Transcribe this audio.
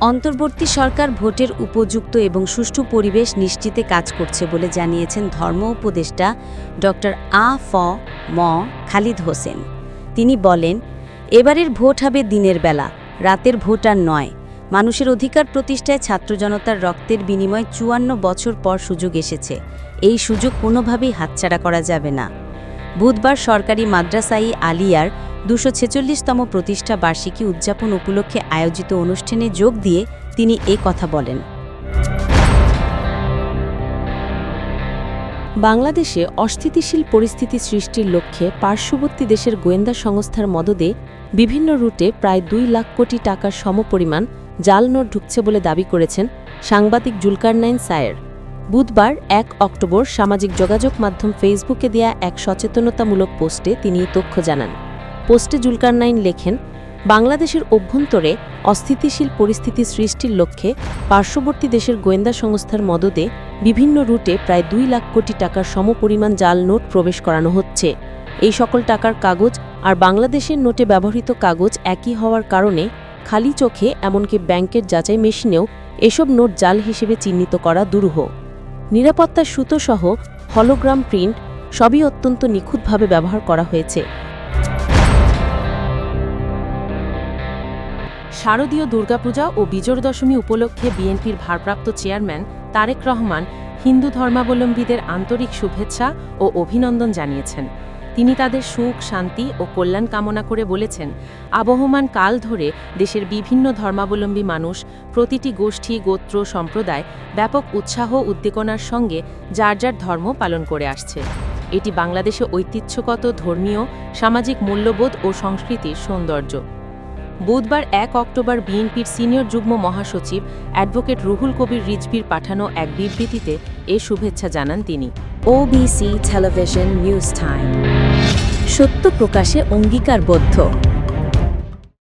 অন্তর্বর্তী সরকার ভোটের উপযুক্ত এবং সুষ্ঠু পরিবেশ নিশ্চিতে কাজ করছে বলে জানিয়েছেন ধর্ম উপদেষ্টা ড আ ফ ম খালিদ হোসেন। তিনি বলেন, এবারের ভোট হবে দিনের বেলা, রাতের ভোট আর নয়। মানুষের অধিকার প্রতিষ্ঠায় ছাত্র জনতার রক্তের বিনিময়ে চুয়ান্ন বছর পর সুযোগ এসেছে। এই সুযোগ কোনোভাবেই হাতছাড়া করা যাবে না। বুধবার সরকারি মাদ্রাসাই আলিয়ার দুশো ছেচল্লিশতম প্রতিষ্ঠা বার্ষিকী উদযাপন উপলক্ষে আয়োজিত অনুষ্ঠানে যোগ দিয়ে তিনি এ কথা বলেন। বাংলাদেশে অস্থিতিশীল পরিস্থিতি সৃষ্টির লক্ষ্যে পার্শ্ববর্তী দেশের গোয়েন্দা সংস্থার মদদে বিভিন্ন রুটে প্রায় দুই লাখ কোটি টাকার সমপরিমাণ জাল নোট ঢুকছে বলে দাবি করেছেন সাংবাদিক জুলকারনাইন সায়ের। বুধবার এক অক্টোবর সামাজিক যোগাযোগ মাধ্যম ফেসবুকে দেয়া এক সচেতনতামূলক পোস্টে তিনি তথ্য জানান। পোস্টে জুলকারনাইন লেখেন, বাংলাদেশের অভ্যন্তরে অস্থিতিশীল পরিস্থিতি সৃষ্টির লক্ষ্যে পার্শ্ববর্তী দেশের গোয়েন্দা সংস্থার মদদে বিভিন্ন রুটে প্রায় দুই লাখ কোটি টাকার সমপরিমাণ জাল নোট প্রবেশ করানো হচ্ছে। এই সকল টাকার কাগজ আর বাংলাদেশের নোটে ব্যবহৃত কাগজ একই হওয়ার কারণে খালি চোখে এমনকি ব্যাংকের যাচাই মেশিনেও এসব নোট জাল হিসেবে চিহ্নিত করা দুরূহ। নিরাপত্তার সুতোসহ হলোগ্রাম প্রিন্ট সবই অত্যন্ত নিখুঁতভাবে ব্যবহার করা হয়েছে। শারদীয় দুর্গাপূজা ও বিজয় দশমী উপলক্ষে বিএনপির ভারপ্রাপ্ত চেয়ারম্যান তারেক রহমান হিন্দু ধর্মাবলম্বীদের আন্তরিক শুভেচ্ছা ও অভিনন্দন জানিয়েছেন। তিনি তাদের সুখ, শান্তি ও কল্যাণ কামনা করে বলেছেন, আবহমান কাল ধরে দেশের বিভিন্ন ধর্মাবলম্বী মানুষ প্রতিটি গোষ্ঠী, গোত্র, সম্প্রদায় ব্যাপক উৎসাহ, উদ্দীপনার সঙ্গে যার যার ধর্ম পালন করে আসছে। এটি বাংলাদেশে ঐতিহ্যগত, ধর্মীয়, সামাজিক মূল্যবোধ ও সংস্কৃতির সৌন্দর্য। বুধবার এক অক্টোবর বিএনপির সিনিয়র যুগ্ম মহাসচিব অ্যাডভোকেট রুহুল কবির রিজভির পাঠানো এক বিবৃতিতে এ শুভেচ্ছা জানান তিনি। ওবিসি টেলিভিশন নিউজ টাইম সত্য প্রকাশে অঙ্গীকারবদ্ধ।